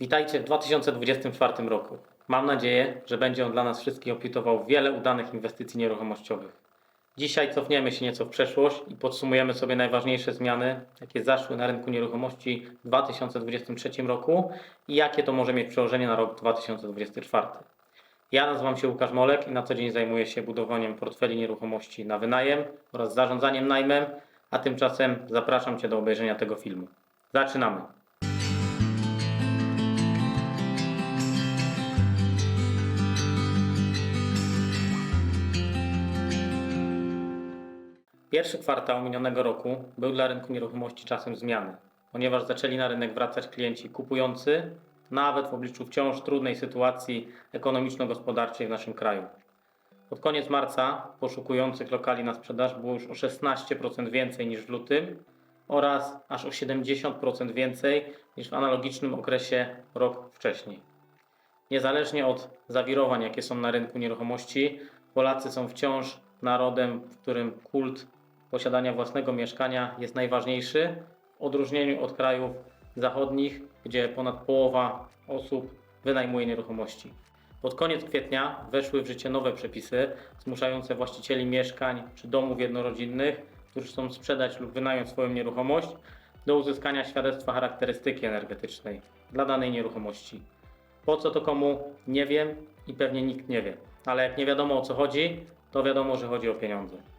Witajcie w 2024 roku. Mam nadzieję, że będzie on dla nas wszystkich obfitował w wiele udanych inwestycji nieruchomościowych. Dzisiaj cofniemy się nieco w przeszłość i podsumujemy sobie najważniejsze zmiany, jakie zaszły na rynku nieruchomości w 2023 roku i jakie to może mieć przełożenie na rok 2024. Ja nazywam się Łukasz Molek i na co dzień zajmuję się budowaniem portfeli nieruchomości na wynajem oraz zarządzaniem najmem, a tymczasem zapraszam Cię do obejrzenia tego filmu. Zaczynamy! Pierwszy kwartał minionego roku był dla rynku nieruchomości czasem zmiany, ponieważ zaczęli na rynek wracać klienci kupujący, nawet w obliczu wciąż trudnej sytuacji ekonomiczno-gospodarczej w naszym kraju. Pod koniec marca poszukujących lokali na sprzedaż było już o 16% więcej niż w lutym oraz aż o 70% więcej niż w analogicznym okresie rok wcześniej. Niezależnie od zawirowań, jakie są na rynku nieruchomości, Polacy są wciąż narodem, w którym kult posiadania własnego mieszkania jest najważniejszy, w odróżnieniu od krajów zachodnich, gdzie ponad połowa osób wynajmuje nieruchomości. Pod koniec kwietnia weszły w życie nowe przepisy zmuszające właścicieli mieszkań czy domów jednorodzinnych, którzy chcą sprzedać lub wynająć swoją nieruchomość, do uzyskania świadectwa charakterystyki energetycznej dla danej nieruchomości. Po co to komu? Nie wiem i pewnie nikt nie wie. Ale jak nie wiadomo o co chodzi, to wiadomo, że chodzi o pieniądze.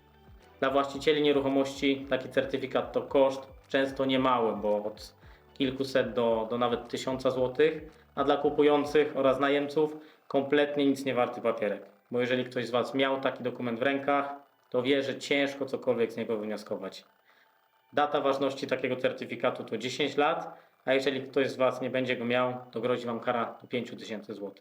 Dla właścicieli nieruchomości taki certyfikat to koszt często niemały, bo od kilkuset do, do nawet tysiąca złotych, a dla kupujących oraz najemców kompletnie nic nie warty papierek. Bo jeżeli ktoś z Was miał taki dokument w rękach, to wie, że ciężko cokolwiek z niego wywnioskować. Data ważności takiego certyfikatu to 10 lat, a jeżeli ktoś z Was nie będzie go miał, to grozi Wam kara do 5000 zł.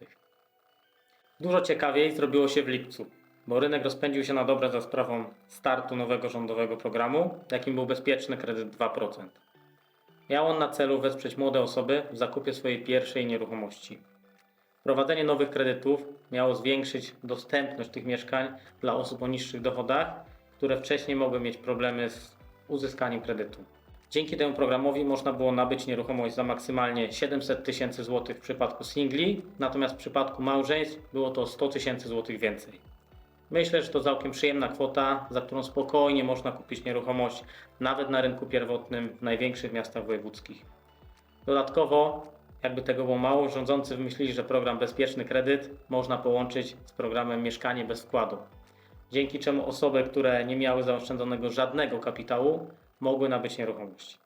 Dużo ciekawiej zrobiło się w lipcu, bo rynek rozpędził się na dobre za sprawą startu nowego rządowego programu, jakim był bezpieczny kredyt 2%. Miał on na celu wesprzeć młode osoby w zakupie swojej pierwszej nieruchomości. Wprowadzenie nowych kredytów miało zwiększyć dostępność tych mieszkań dla osób o niższych dochodach, które wcześniej mogły mieć problemy z uzyskaniem kredytu. Dzięki temu programowi można było nabyć nieruchomość za maksymalnie 700 tysięcy złotych w przypadku singli, natomiast w przypadku małżeństw było to 100 tysięcy złotych więcej. Myślę, że to całkiem przyjemna kwota, za którą spokojnie można kupić nieruchomość nawet na rynku pierwotnym w największych miastach wojewódzkich. Dodatkowo, jakby tego było mało, rządzący wymyślili, że program Bezpieczny Kredyt można połączyć z programem Mieszkanie bez wkładu. Dzięki czemu osoby, które nie miały zaoszczędzonego żadnego kapitału, mogły nabyć nieruchomość.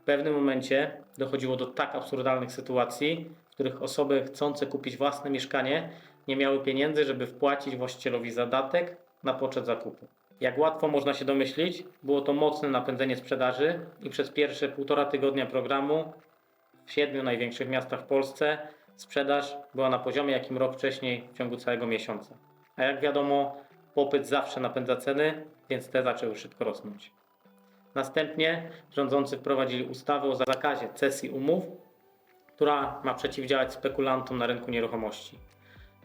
W pewnym momencie dochodziło do tak absurdalnych sytuacji, w których osoby chcące kupić własne mieszkanie nie miały pieniędzy, żeby wpłacić właścicielowi zadatek na poczet zakupu. Jak łatwo można się domyślić, było to mocne napędzenie sprzedaży i przez pierwsze półtora tygodnia programu w siedmiu największych miastach w Polsce sprzedaż była na poziomie, jakim rok wcześniej w ciągu całego miesiąca. A jak wiadomo, popyt zawsze napędza ceny, więc te zaczęły szybko rosnąć. Następnie rządzący wprowadzili ustawę o zakazie cesji umów, która ma przeciwdziałać spekulantom na rynku nieruchomości.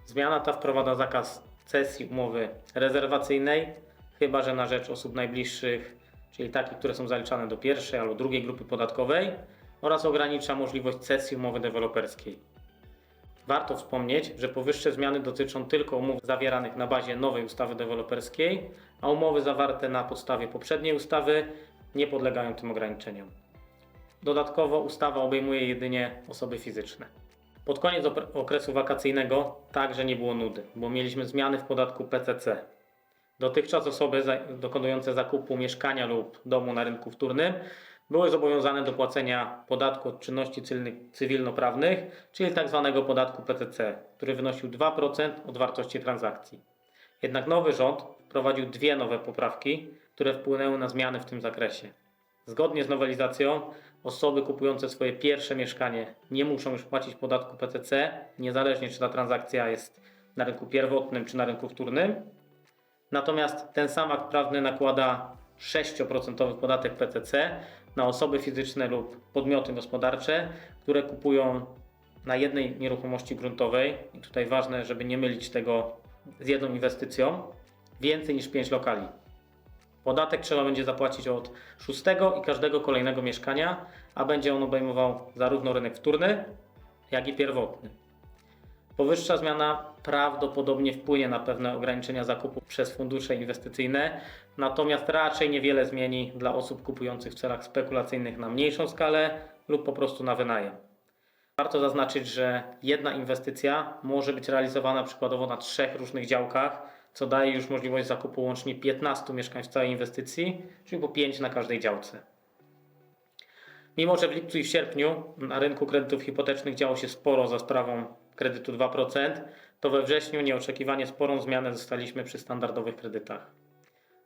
Zmiana ta wprowadza zakaz cesji umowy rezerwacyjnej, chyba że na rzecz osób najbliższych, czyli takich, które są zaliczane do pierwszej albo drugiej grupy podatkowej, oraz ogranicza możliwość cesji umowy deweloperskiej. Warto wspomnieć, że powyższe zmiany dotyczą tylko umów zawieranych na bazie nowej ustawy deweloperskiej, a umowy zawarte na podstawie poprzedniej ustawy nie podlegają tym ograniczeniom. Dodatkowo ustawa obejmuje jedynie osoby fizyczne. Pod koniec okresu wakacyjnego także nie było nudy, bo mieliśmy zmiany w podatku PCC. Dotychczas osoby dokonujące zakupu mieszkania lub domu na rynku wtórnym były zobowiązane do płacenia podatku od czynności cywilnoprawnych, czyli tzw. podatku PCC, który wynosił 2% od wartości transakcji. Jednak nowy rząd wprowadził dwie nowe poprawki, które wpłynęły na zmiany w tym zakresie. Zgodnie z nowelizacją osoby kupujące swoje pierwsze mieszkanie nie muszą już płacić podatku PCC, niezależnie czy ta transakcja jest na rynku pierwotnym czy na rynku wtórnym. Natomiast ten sam akt prawny nakłada 6% podatek PCC na osoby fizyczne lub podmioty gospodarcze, które kupują na jednej nieruchomości gruntowej, i tutaj ważne, żeby nie mylić tego z jedną inwestycją, więcej niż 5 lokali. Podatek trzeba będzie zapłacić od szóstego i każdego kolejnego mieszkania, a będzie on obejmował zarówno rynek wtórny, jak i pierwotny. Powyższa zmiana prawdopodobnie wpłynie na pewne ograniczenia zakupu przez fundusze inwestycyjne, natomiast raczej niewiele zmieni dla osób kupujących w celach spekulacyjnych na mniejszą skalę lub po prostu na wynajem. Warto zaznaczyć, że jedna inwestycja może być realizowana przykładowo na trzech różnych działkach, co daje już możliwość zakupu łącznie 15 mieszkań w całej inwestycji, czyli po 5 na każdej działce. Mimo, że w lipcu i w sierpniu na rynku kredytów hipotecznych działo się sporo za sprawą kredytu 2%, to we wrześniu nieoczekiwanie sporą zmianę zostaliśmy przy standardowych kredytach.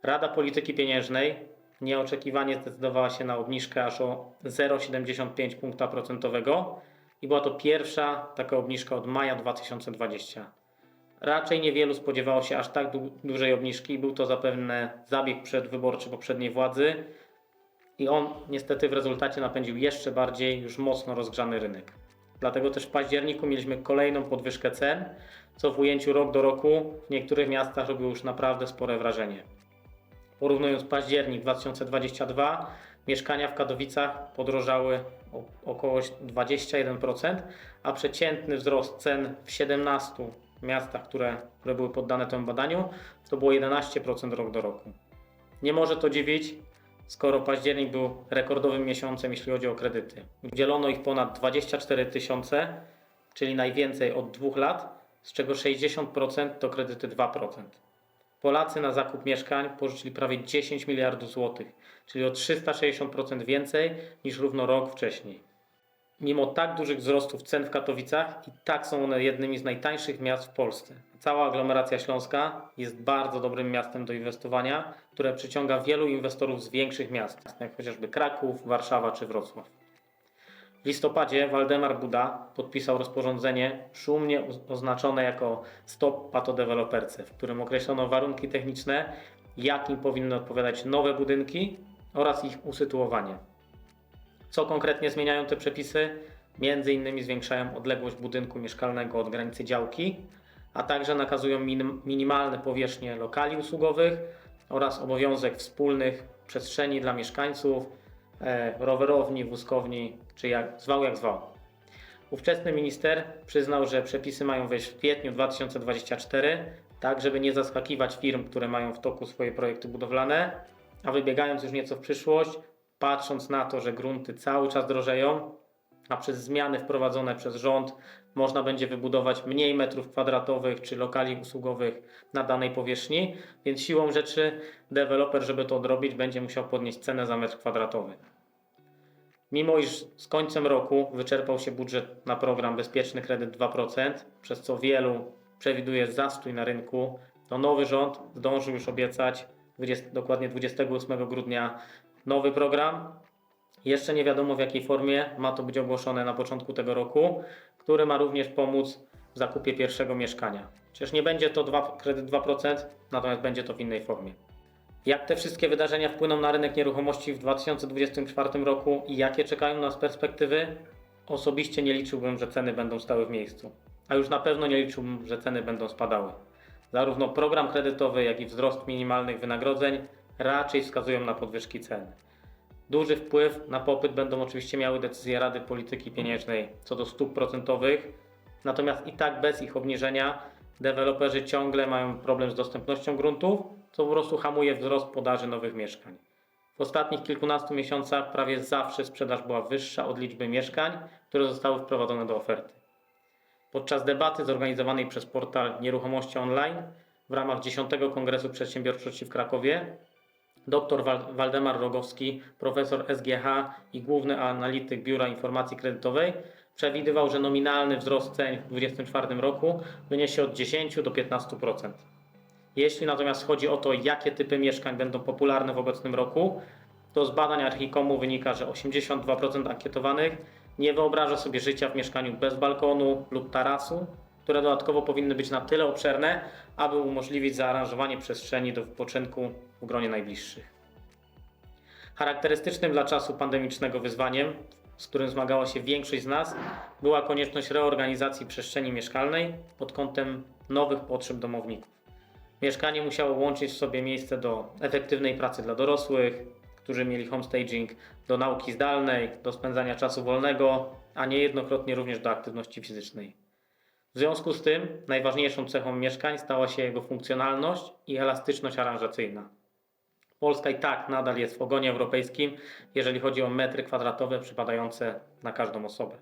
Rada Polityki Pieniężnej nieoczekiwanie zdecydowała się na obniżkę aż o 0,75 punkta procentowego i była to pierwsza taka obniżka od maja 2020. Raczej niewielu spodziewało się aż tak du- dużej obniżki był to zapewne zabieg przedwyborczy poprzedniej władzy i on niestety w rezultacie napędził jeszcze bardziej już mocno rozgrzany rynek. Dlatego też w październiku mieliśmy kolejną podwyżkę cen, co w ujęciu rok do roku w niektórych miastach robiło już naprawdę spore wrażenie. Porównując październik 2022, mieszkania w Katowicach podrożały o około 21%, a przeciętny wzrost cen w 17 miastach, które, które były poddane temu badaniu, to było 11% rok do roku. Nie może to dziwić, skoro październik był rekordowym miesiącem, jeśli chodzi o kredyty. Udzielono ich ponad 24 tysiące, czyli najwięcej od dwóch lat, z czego 60% to kredyty 2%. Polacy na zakup mieszkań pożyczyli prawie 10 miliardów złotych, czyli o 360% więcej niż równo rok wcześniej. Mimo tak dużych wzrostów cen w Katowicach, i tak są one jednymi z najtańszych miast w Polsce. Cała aglomeracja śląska jest bardzo dobrym miastem do inwestowania, które przyciąga wielu inwestorów z większych miast, jak chociażby Kraków, Warszawa czy Wrocław. W listopadzie Waldemar Buda podpisał rozporządzenie szumnie oznaczone jako Stop Patodeweloperce, w którym określono warunki techniczne, jakim powinny odpowiadać nowe budynki oraz ich usytuowanie. Co konkretnie zmieniają te przepisy? Między innymi zwiększają odległość budynku mieszkalnego od granicy działki, a także nakazują minim, minimalne powierzchnie lokali usługowych oraz obowiązek wspólnych przestrzeni dla mieszkańców, e, rowerowni, wózkowni, czy jak zwał jak zwał. Ówczesny minister przyznał, że przepisy mają wejść w kwietniu 2024, tak żeby nie zaskakiwać firm, które mają w toku swoje projekty budowlane, a wybiegając już nieco w przyszłość, patrząc na to, że grunty cały czas drożeją, a przez zmiany wprowadzone przez rząd można będzie wybudować mniej metrów kwadratowych czy lokali usługowych na danej powierzchni, więc siłą rzeczy deweloper, żeby to odrobić, będzie musiał podnieść cenę za metr kwadratowy. Mimo iż z końcem roku wyczerpał się budżet na program Bezpieczny Kredyt 2%, przez co wielu przewiduje zastój na rynku, to nowy rząd zdążył już obiecać 20, dokładnie 28 grudnia nowy program. Jeszcze nie wiadomo w jakiej formie ma to być ogłoszone na początku tego roku, który ma również pomóc w zakupie pierwszego mieszkania. Przecież nie będzie to dwa, kredyt 2%, natomiast będzie to w innej formie. Jak te wszystkie wydarzenia wpłyną na rynek nieruchomości w 2024 roku i jakie czekają nas perspektywy? Osobiście nie liczyłbym, że ceny będą stały w miejscu, a już na pewno nie liczyłbym, że ceny będą spadały. Zarówno program kredytowy, jak i wzrost minimalnych wynagrodzeń raczej wskazują na podwyżki cen. Duży wpływ na popyt będą oczywiście miały decyzje Rady Polityki Pieniężnej co do stóp procentowych, natomiast i tak bez ich obniżenia deweloperzy ciągle mają problem z dostępnością gruntów, co po prostu hamuje wzrost podaży nowych mieszkań. W ostatnich kilkunastu miesiącach prawie zawsze sprzedaż była wyższa od liczby mieszkań, które zostały wprowadzone do oferty. Podczas debaty zorganizowanej przez portal Nieruchomości Online w ramach 10 Kongresu Przedsiębiorczości w Krakowie dr Wal- Waldemar Rogowski, profesor SGH i główny analityk Biura Informacji Kredytowej, przewidywał, że nominalny wzrost cen w 2024 roku wyniesie od 10 do 15%. Jeśli natomiast chodzi o to, jakie typy mieszkań będą popularne w obecnym roku, to z badań Archikomu wynika, że 82% ankietowanych nie wyobraża sobie życia w mieszkaniu bez balkonu lub tarasu, które dodatkowo powinny być na tyle obszerne, aby umożliwić zaaranżowanie przestrzeni do wypoczynku w gronie najbliższych. Charakterystycznym dla czasu pandemicznego wyzwaniem, z którym zmagała się większość z nas, była konieczność reorganizacji przestrzeni mieszkalnej pod kątem nowych potrzeb domowników. Mieszkanie musiało łączyć w sobie miejsce do efektywnej pracy dla dorosłych, którzy mieli homestaging, do nauki zdalnej, do spędzania czasu wolnego a niejednokrotnie również do aktywności fizycznej. W związku z tym najważniejszą cechą mieszkań stała się jego funkcjonalność i elastyczność aranżacyjna. Polska i tak nadal jest w ogonie europejskim, jeżeli chodzi o metry kwadratowe przypadające na każdą osobę.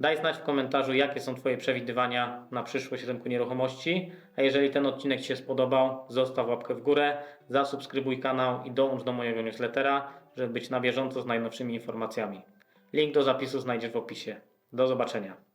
Daj znać w komentarzu, jakie są Twoje przewidywania na przyszłość rynku nieruchomości. A jeżeli ten odcinek Ci się spodobał, zostaw łapkę w górę, zasubskrybuj kanał i dołącz do mojego newslettera, żeby być na bieżąco z najnowszymi informacjami. Link do zapisu znajdziesz w opisie. Do zobaczenia.